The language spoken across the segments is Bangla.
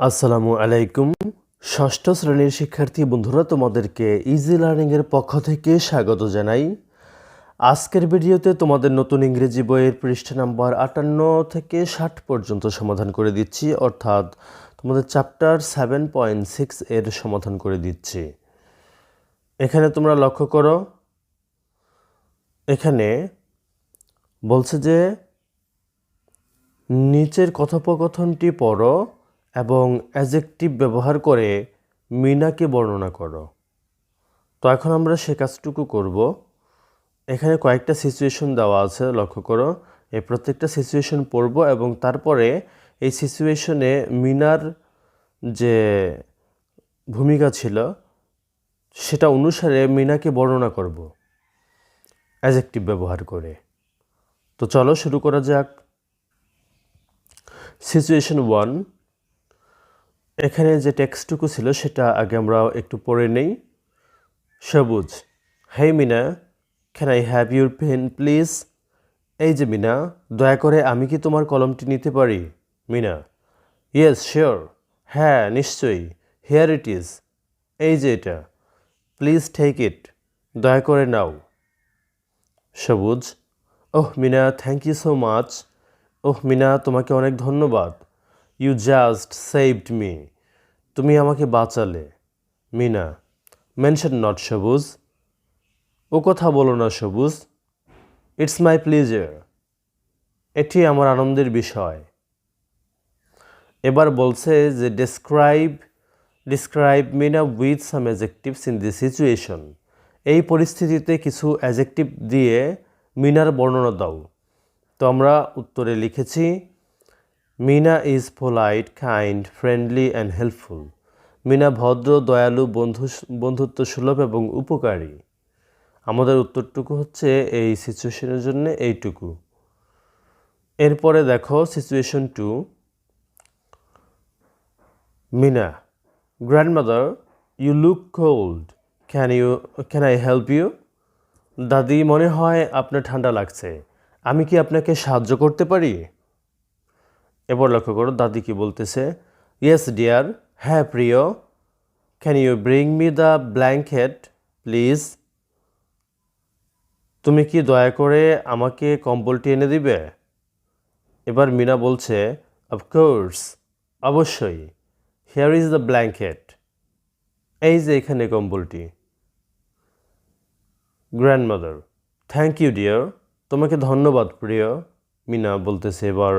আসসালামু আলাইকুম। ষষ্ঠ শ্রেণির শিক্ষার্থী বন্ধুরা, তোমাদেরকে ইজি লার্নিংয়ের পক্ষ থেকে স্বাগত জানাই। আজকের ভিডিওতে তোমাদের নতুন ইংরেজি বইয়ের পৃষ্ঠা নাম্বার আটান্ন থেকে ষাট পর্যন্ত সমাধান করে দিচ্ছি, অর্থাৎ তোমাদের চ্যাপ্টার সেভেন পয়েন্ট সিক্স এর সমাধান করে দিচ্ছি। এখানে তোমরা লক্ষ্য করো, এখানে বলছে যে, নিচের কথোপকথনটি পড়ো। এবং অ্যাজেকটিভ ব্যবহার করে মিনাকে বর্ণনা করো। তো এখন আমরা সে কাজটুকু করব। এখানে কয়েকটা সিচুয়েশন দেওয়া আছে, লক্ষ্য করো। এই প্রত্যেকটা সিচুয়েশন পড়ব এবং তারপরে এই সিচুয়েশনে মিনার যে ভূমিকা ছিল, সেটা অনুসারে মিনাকে বর্ণনা করব অ্যাজেকটিভ ব্যবহার করে। তো চলো শুরু করা যাক। সিচুয়েশন ওয়ান এখানে যে টেক্সটটুকু ছিল সেটা আগে আমরা একটু পড়ে নেই। Sabuj, hey Meena can I have your pen please এই যে মিনা, দয়া করে আমি কি তোমার কলমটি নিতে পারি? মিনা? ইয়েস শিওর হ্যাঁ নিশ্চয়ই। হেয়ার ইট ইজ এই যে এটা। প্লিজ টেক ইট দয়া করে নাও। Sabuj, oh Meena thank you so much oh Meena, তোমাকে অনেক ধন্যবাদ। ইউ জাস্ট সেভড মি তুমি আমাকে বাঁচালে। মিনা। মেনশন নট সবুজ। ও কথা বলো না, সবুজ। ইটস মাই প্লিজার এটি আমার আনন্দের বিষয়। এবার বলছে যে describe describe Meena with some adjectives in the situation এই পরিস্থিতিতে কিছু অ্যাজেকটিভ দিয়ে মিনার বর্ণনা দাও। তো আমরা উত্তরে লিখেছি Meena is polite kind friendly and helpful Meena ভদ্র, দয়ালু, বন্ধু বন্ধুত্ব সুলভ এবং উপকারী। আমাদের উত্তরটুকু হচ্ছে এই সিচুয়েশনের জন্য এইটুকু। এরপরে দেখো situation two Meena grandmother you look cold can you can I help you দাদি, মনে হয় আপনার ঠান্ডা লাগছে। আমি কি আপনাকে সাহায্য করতে পারি? এবার লক্ষ্য করো দাদি কি বলতেছে? ইয়েস ডিয়ার হ্যাঁ প্রিয়। Can you bring me the blanket please তুমি কি দয়া করে আমাকে কম্বলটি এনে দিবে? এবার মিনা বলছে অফকোর্স অবশ্যই। হেয়ার ইজ দ্য ব্ল্যাঙ্কেট এই যে এখানে কম্বলটি। গ্র্যান্ডমাদার থ্যাংক ইউ ডিয়ার তোমাকে ধন্যবাদ, প্রিয়, মিনা বলতেছে। এবার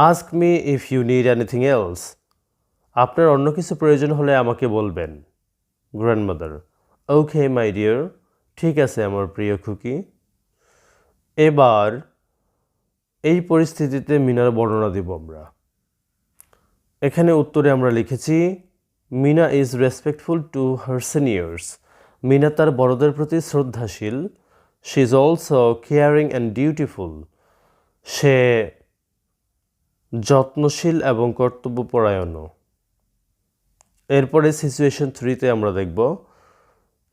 ask me if you need anything else আপনার অন্য কিছু প্রয়োজন হলে আমাকে বলবেন। গ্র্যান্ডমাদার ওকে মাই ডিয়ার ঠিক আছে আমার প্রিয় খুকি। এবার, এই পরিস্থিতিতে মিনার বর্ণনা দিব আমরা। এখানে উত্তরে আমরা লিখেছি, Meena is respectful to her seniors Meena তার বড়দের প্রতি শ্রদ্ধাশীল। She is also caring and dutiful সে যত্নশীল এবং কর্তব্যপরায়ণও। এরপরে সিচুয়েশন থ্রিতে আমরা দেখব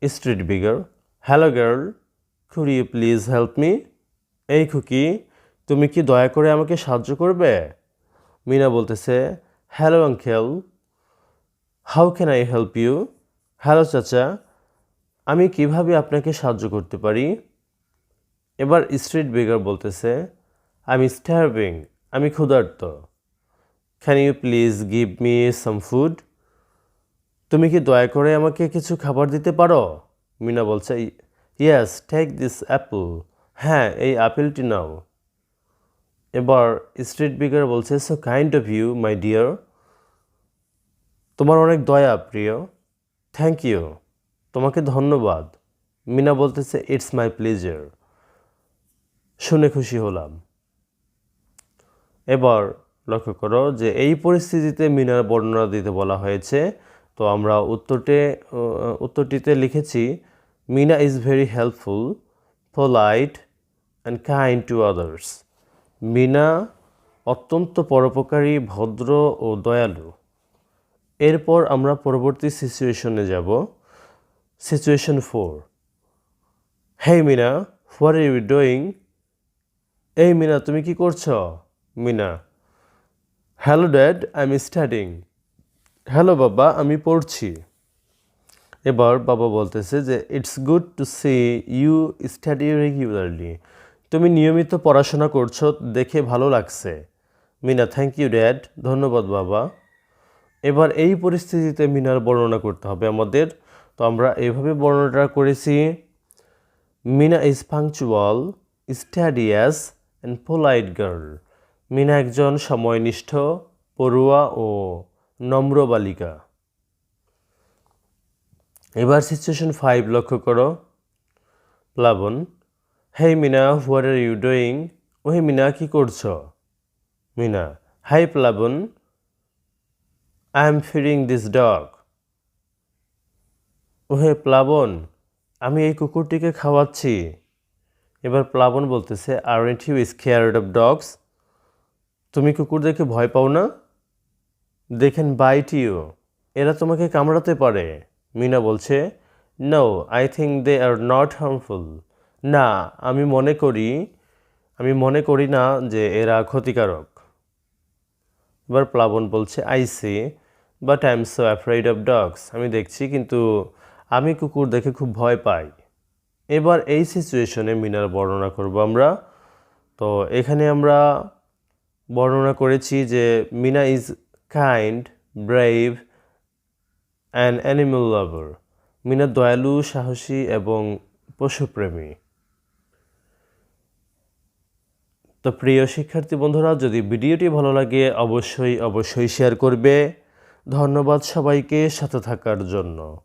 street beggar hello girl could you please help me এই খুকি, তুমি কি দয়া করে আমাকে সাহায্য করবে? মিনা বলতেছে hello uncle how can I help you hello চাচা, আমি কীভাবে আপনাকে সাহায্য করতে পারি? এবার স্ট্রিট বেগার বলতেছে আই এম স্টার্ভিং আমি ক্ষুধার্ত। Can you please give me some food তুমি কি দয়া করে আমাকে কিছু খাবার দিতে পারো? মিনা বলছে ইয়াস টেক দিস অ্যাপল হ্যাঁ এই আপেলটি নাও। এবার স্ট্রিট বিগার বলছে so kind of you my dear তোমার অনেক দয়া, প্রিয়। থ্যাংক ইউ তোমাকে ধন্যবাদ। মিনা বলতেছে ইটস মাই প্লেজার শুনে খুশি হলাম। এবার লক্ষ্য করো যে এই পরিস্থিতিতে মিনার বর্ণনা দিতে বলা হয়েছে। তো আমরা উত্তরটে উত্তরটিতে লিখেছি, Meena is very helpful polite and kind to others Meena অত্যন্ত পরোপকারী, ভদ্র ও দয়ালু। এরপর আমরা পরবর্তী সিচুয়েশনে যাব। Situation four hey Meena what are you doing এই মিনা তুমি কি করছ? Meena. Hello dad I am studying hello বাবা, আমি পড়ছি। এবার বাবা বলতেছে যে it's good to see you study regularly তুমি নিয়মিত পড়াশোনা করছ, দেখে ভালো লাগছে। মিনা থ্যাংক ইউ ড্যাড ধন্যবাদ, বাবা। এবার এই পরিস্থিতিতে মিনার বর্ণনা করতে হবে আমাদের। তো আমরা এইভাবে বর্ণনাটা করেছি। Meena is punctual studious and polite girl Meena একজন সময়নিষ্ঠ, পড়ুয়া ও নম্র বালিকা। এবার সিচুয়েশন ফাইভ লক্ষ্য করো। Plabon, hey Mina what are you doing ও হে মিনা, কী করছ? Mina, hi Plabon I am feeding this dog ওহে প্লাবন, আমি এই কুকুরটিকে খাওয়াচ্ছি। এবার প্লাবন বলতেছে are you scared of dogs তুমি কুকুর দেখে ভয় পাও না? দেখেন বাইট ইউ এরা তোমাকে কামড়াতে পারে। মিনা বলছে no I think they are not harmful না, আমি মনে করি, আমি মনে করি না যে এরা ক্ষতিকারক। এবার প্লাবন বলছে I see but I am so afraid of dogs আমি দেখছি, কিন্তু আমি কুকুর দেখে খুব ভয় পাই। এবার এই সিচুয়েশনে মিনার বর্ণনা করব আমরা। তো এখানে আমরা বর্ণনা করেছি যে Meena is kind brave and animal lover. Meena দয়ালু, সাহসী এবং পশুপ্রেমী তো প্রিয় শিক্ষার্থী বন্ধুরা, যদি ভিডিওটি ভালো লাগে, অবশ্যই অবশ্যই শেয়ার করবে। ধন্যবাদ সবাইকে সাথে থাকার জন্য।